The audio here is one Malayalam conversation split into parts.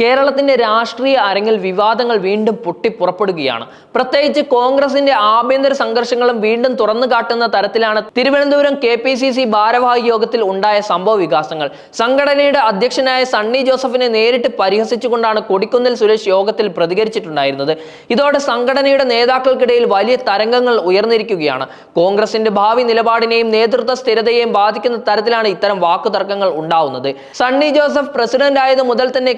കേരളത്തിന്റെ രാഷ്ട്രീയ അരങ്ങിൽ വിവാദങ്ങൾ വീണ്ടും പൊട്ടിപ്പുറപ്പെടുകയാണ്. പ്രത്യേകിച്ച് കോൺഗ്രസിന്റെ ആഭ്യന്തര സംഘർഷങ്ങളും വീണ്ടും തുറന്നു കാട്ടുന്ന തരത്തിലാണ് Thiruvananthapuram K P C C ഭാരവാഹി യോഗത്തിൽ ഉണ്ടായ സംഭവ വികാസങ്ങൾ. സംഘടനയുടെ അധ്യക്ഷനായ സണ്ണി ജോസഫിനെ നേരിട്ട് പരിഹസിച്ചുകൊണ്ടാണ് കൊടിക്കുന്നിൽ സുരേഷ് യോഗത്തിൽ പ്രതികരിച്ചിട്ടുണ്ടായിരുന്നത്. ഇതോടെ സംഘടനയുടെ നേതാക്കൾക്കിടയിൽ വലിയ തരംഗങ്ങൾ ഉയർന്നിരിക്കുകയാണ്. കോൺഗ്രസിന്റെ ഭാവി നിലപാടിനെയും നേതൃത്വ സ്ഥിരതയെയും ബാധിക്കുന്ന തരത്തിലാണ് ഇത്തരം വാക്കുതർക്കങ്ങൾ ഉണ്ടാവുന്നത്. സണ്ണി ജോസഫ് പ്രസിഡന്റ് ആയത് മുതൽ തന്നെ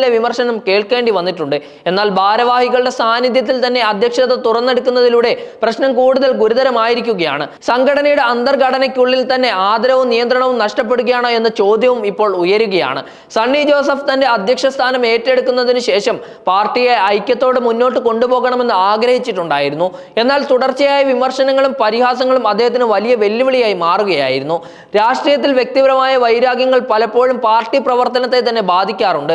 കൊടിക്കുന്നിലെ വിമർശനം കേൾക്കേണ്ടി വന്നിട്ടുണ്ട്. എന്നാൽ ഭാരവാഹികളുടെ സാന്നിധ്യത്തിൽ തന്നെ അധ്യക്ഷത തുറന്നെടുക്കുന്നതിലൂടെ പ്രശ്നം കൂടുതൽ ഗുരുതരമായിരിക്കുകയാണ്. സംഘടനയുടെ അന്തർഘടനയ്ക്കുള്ളിൽ തന്നെ ആദരവും നിയന്ത്രണവും നഷ്ടപ്പെടുകയാണോ എന്ന ചോദ്യവും ഇപ്പോൾ ഉയരുകയാണ്. സണ്ണി ജോസഫ് തന്റെ അധ്യക്ഷ സ്ഥാനം ഏറ്റെടുക്കുന്നതിന് ശേഷം പാർട്ടിയെ ഐക്യത്തോടെ മുന്നോട്ട് കൊണ്ടുപോകണമെന്ന് ആഗ്രഹിച്ചിട്ടുണ്ടായിരുന്നു. എന്നാൽ തുടർച്ചയായ വിമർശനങ്ങളും പരിഹാസങ്ങളും അദ്ദേഹത്തിന് വലിയ വെല്ലുവിളിയായി മാറുകയായിരുന്നു. രാഷ്ട്രീയത്തിൽ വ്യക്തിപരമായ വൈരാഗ്യങ്ങൾ പലപ്പോഴും പാർട്ടി പ്രവർത്തനത്തെ തന്നെ ബാധിക്കാറുണ്ട്.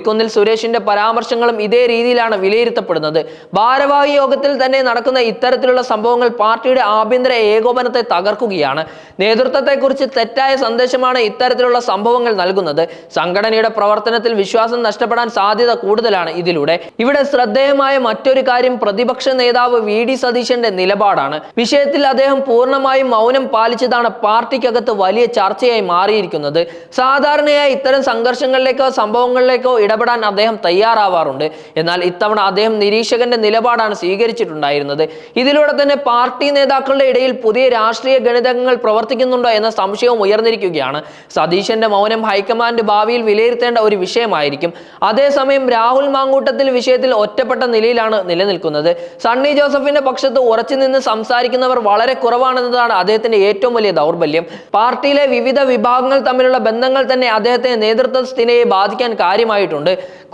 കൊടിക്കുന്നിൽ സുരേഷിന്റെ പരാമർശങ്ങളും ഇതേ രീതിയിലാണ് വിലയിരുത്തപ്പെടുന്നത്. ഭാരവാഹി യോഗത്തിൽ തന്നെ നടക്കുന്ന ഇത്തരത്തിലുള്ള സംഭവങ്ങൾ പാർട്ടിയുടെ ആഭ്യന്തര ഏകോപനത്തെ തകർക്കുകയാണ്. നേതൃത്വത്തെക്കുറിച്ച് തെറ്റായ സന്ദേശമാണ് ഇത്തരത്തിലുള്ള സംഭവങ്ങൾ നൽകുന്നത്. സംഘടനയുടെ പ്രവർത്തനത്തിൽ വിശ്വാസം നഷ്ടപ്പെടാൻ സാധ്യത കൂടുതലാണ് ഇതിലൂടെ. ഇവിടെ ശ്രദ്ധേയമായ മറ്റൊരു കാര്യം പ്രതിപക്ഷ നേതാവ് വി ഡി സതീശന്റെ നിലപാടാണ്. വിഷയത്തിൽ അദ്ദേഹം പൂർണമായും മൗനം പാലിച്ചതാണ് പാർട്ടിക്കകത്ത് വലിയ ചർച്ചയായി മാറിയിരിക്കുന്നത്. സാധാരണയായി ഇത്തരം സംഘർഷങ്ങളിലേക്കോ സംഭവങ്ങളിലേക്കോ ഇടപെടാൻ അദ്ദേഹം തയ്യാറാവാറുണ്ട്. എന്നാൽ ഇത്തവണ അദ്ദേഹം നിരീക്ഷകന്റെ നിലപാടാണ് സ്വീകരിച്ചിട്ടുണ്ടായിരുന്നത്. ഇതിലൂടെ തന്നെ പാർട്ടി നേതാക്കളുടെ ഇടയിൽ പുതിയ രാഷ്ട്രീയ ഗണിതങ്ങൾ പ്രവർത്തിക്കുന്നുണ്ടോ എന്ന സംശയവും ഉയർന്നിരിക്കുകയാണ്. സതീശന്റെ മൗനം ഹൈക്കമാൻഡ് ഭാവിയിൽ വിലയിരുത്തേണ്ട ഒരു വിഷയമായിരിക്കും. അതേസമയം രാഹുൽ മാങ്കൂട്ടത്തിൽ വിഷയത്തിൽ ഒറ്റപ്പെട്ട നിലയിലാണ് നിലനിൽക്കുന്നത്. സണ്ണി ജോസഫിന്റെ പക്ഷത്ത് ഉറച്ചു നിന്ന് സംസാരിക്കുന്നവർ വളരെ കുറവാണെന്നതാണ് അദ്ദേഹത്തിന്റെ ഏറ്റവും വലിയ ദൗർബല്യം. പാർട്ടിയിലെ വിവിധ വിഭാഗങ്ങൾ തമ്മിലുള്ള ബന്ധങ്ങൾ തന്നെ അദ്ദേഹത്തെ നേതൃത്വ സ്ഥിതിയെ ബാധിക്കാൻ കാര്യമായിട്ടുണ്ട്.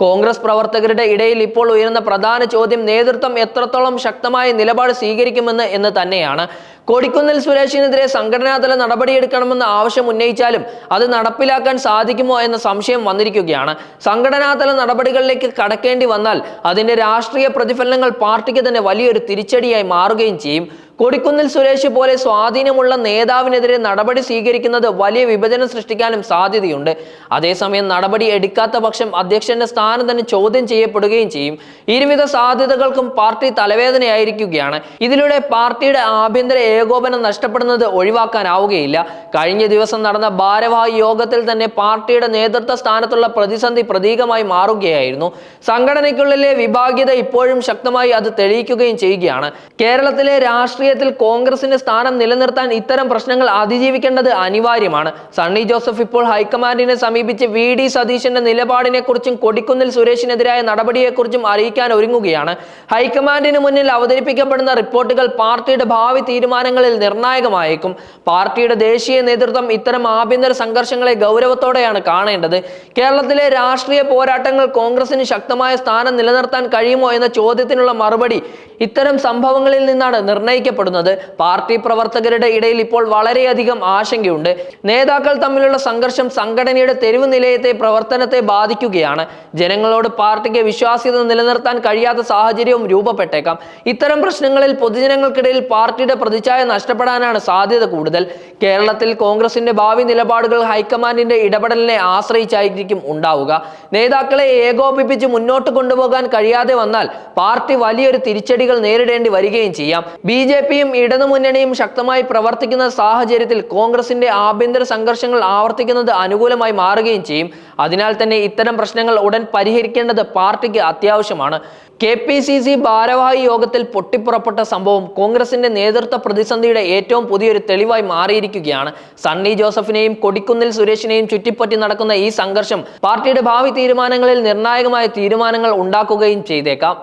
കോൺഗ്രസ് പ്രവർത്തകരുടെ ഇടയിൽ ഇപ്പോൾ ഉയരുന്ന പ്രധാന ചോദ്യം നേതൃത്വം എത്രത്തോളം ശക്തമായ നിലപാട് സ്വീകരിക്കുമെന്ന് എന്ന് തന്നെയാണ്. കൊടിക്കുന്നിൽ സുരേഷിനെതിരെ സംഘടനാതല നടപടിയെടുക്കണമെന്ന് ആവശ്യം ഉന്നയിച്ചാലും അത് നടപ്പിലാക്കാൻ സാധിക്കുമോ എന്ന സംശയം വന്നിരിക്കുകയാണ്. സംഘടനാതല നടപടികളിലേക്ക് കടക്കേണ്ടി വന്നാൽ അതിന്റെ രാഷ്ട്രീയ പ്രതിഫലനങ്ങൾ പാർട്ടിക്ക് തന്നെ വലിയൊരു തിരിച്ചടിയായി മാറുകയും ചെയ്യും. കൊടിക്കുന്നിൽ സുരേഷ് പോലെ സ്വാധീനമുള്ള നേതാവിനെതിരെ നടപടി സ്വീകരിക്കുന്നത് വലിയ വിഭജനം സൃഷ്ടിക്കാനും സാധ്യതയുണ്ട്. അതേസമയം നടപടി എടുക്കാത്ത പക്ഷം അധ്യക്ഷന്റെ സ്ഥാനം തന്നെ ചോദ്യം ചെയ്യപ്പെടുകയും ചെയ്യും. ഇരുവിധ സാധ്യതകൾക്കും പാർട്ടി തലവേദനയായിരിക്കുകയാണ്. ഇതിലൂടെ പാർട്ടിയുടെ ആഭ്യന്തര ഏകോപനം നഷ്ടപ്പെടുന്നത് ഒഴിവാക്കാനാവുകയില്ല. കഴിഞ്ഞ ദിവസം നടന്ന ഭാരവാഹി യോഗത്തിൽ തന്നെ പാർട്ടിയുടെ നേതൃത്വ സ്ഥാനത്തുള്ള പ്രതിസന്ധി പ്രതീകമായി മാറുകയായിരുന്നു. സംഘടനയ്ക്കുള്ളിലെ വിഭാഗ്യത ഇപ്പോഴും ശക്തമായി അത് തെളിയിക്കുകയും ചെയ്യുകയാണ്. കേരളത്തിലെ രാഷ്ട്രീയത്തിൽ കോൺഗ്രസിന്റെ സ്ഥാനം നിലനിർത്താൻ ഇത്തരം പ്രശ്നങ്ങൾ അതിജീവിക്കേണ്ടത് അനിവാര്യമാണ്. സണ്ണി ജോസഫ് ഇപ്പോൾ ഹൈക്കമാൻഡിനെ സമീപിച്ച് വി ഡി സതീശന്റെ നിലപാടിനെ കുറിച്ചും കൊടിക്കുന്നിൽ സുരേഷിനെതിരായ നടപടിയെക്കുറിച്ചും അറിയിക്കാൻ ഒരുങ്ങുകയാണ്. ഹൈക്കമാൻഡിന് മുന്നിൽ അവതരിപ്പിക്കപ്പെടുന്ന റിപ്പോർട്ടുകൾ പാർട്ടിയുടെ ഭാവി തീരുമാനങ്ങളിൽ നിർണായകമായേക്കും. പാർട്ടിയുടെ ദേശീയ നേതൃത്വം ഇത്തരം ആഭ്യന്തര സംഘർഷങ്ങളെ ഗൗരവത്തോടെയാണ് കാണേണ്ടത്. കേരളത്തിലെ രാഷ്ട്രീയ പോരാട്ടങ്ങൾ കോൺഗ്രസിന് ശക്തമായ സ്ഥാനം നിലനിർത്താൻ കഴിയുമോ എന്ന ചോദ്യത്തിനുള്ള മറുപടി ഇത്തരം സംഭവങ്ങളിൽ നിന്നാണ് നിർണയിക്കപ്പെടുന്നത് പാർട്ടി പ്രവർത്തകരുടെ ഇടയിൽ ഇപ്പോൾ വളരെയധികം ആശങ്കയുണ്ട്. നേതാക്കൾ തമ്മിലുള്ള സംഘർഷം സംഘടനയുടെ തെരുവ് നിലയത്തെ പ്രവർത്തനത്തെ ബാധിക്കുകയാണ്. ജനങ്ങളോട് പാർട്ടിക്ക് വിശ്വാസ്യത നിലനിർത്താൻ കഴിയാത്ത സാഹചര്യവും രൂപപ്പെട്ടേക്കാം. ഇത്തരം പ്രശ്നങ്ങളിൽ പൊതുജനങ്ങൾക്കിടയിൽ പാർട്ടിയുടെ പ്രതിച്ഛായ നഷ്ടപ്പെടാനാണ് സാധ്യത കൂടുതൽ. കേരളത്തിൽ കോൺഗ്രസിന്റെ ഭാവി നിലപാടുകൾ ഹൈക്കമാൻഡിന്റെ ഇടപെടലിനെ ആശ്രയിച്ചായിരിക്കും ഉണ്ടാവുക. നേതാക്കളെ ഏകോപിപ്പിച്ച് മുന്നോട്ട് കൊണ്ടുപോകാൻ കഴിയാതെ വന്നാൽ പാർട്ടി വലിയൊരു തിരിച്ചടികൾ നേരിടേണ്ടി വരികയും ചെയ്യാം. ബി ജെ പിയും ഇടതുമുന്നണിയും ശക്തമായി പ്രവർത്തിക്കുന്ന സാഹചര്യത്തിൽ കോൺഗ്രസിന്റെ ആഭ്യന്തര സംഘർഷങ്ങൾ ആവർത്തിക്കുന്നത് അനുകൂലമായി മാറുകയും ചെയ്യും. അതിനാൽ തന്നെ ഇത്തരം പ്രശ്നങ്ങൾ ഉടൻ പരിഹരിക്കേണ്ടത് പാർട്ടിക്ക് അത്യാവശ്യമാണ്. കെ പി സി സി ഭാരവാഹി യോഗത്തിൽ പൊട്ടിപ്പുറപ്പെട്ട സംഭവം കോൺഗ്രസിന്റെ നേതൃത്വ പ്രതിസന്ധിയുടെ ഏറ്റവും പുതിയൊരു തെളിവായി മാറിയിരിക്കുകയാണ്. സണ്ണി ജോസഫിനെയും കൊടിക്കുന്നിൽ സുരേഷിനെയും ചുറ്റിപ്പറ്റി നടക്കുന്ന ഈ സംഘർഷം പാർട്ടിയുടെ ഭാവി തീരുമാനങ്ങളിൽ നിർണായകമായ തീരുമാനങ്ങൾ ഉണ്ടാക്കുകയും ചെയ്തേക്കാം.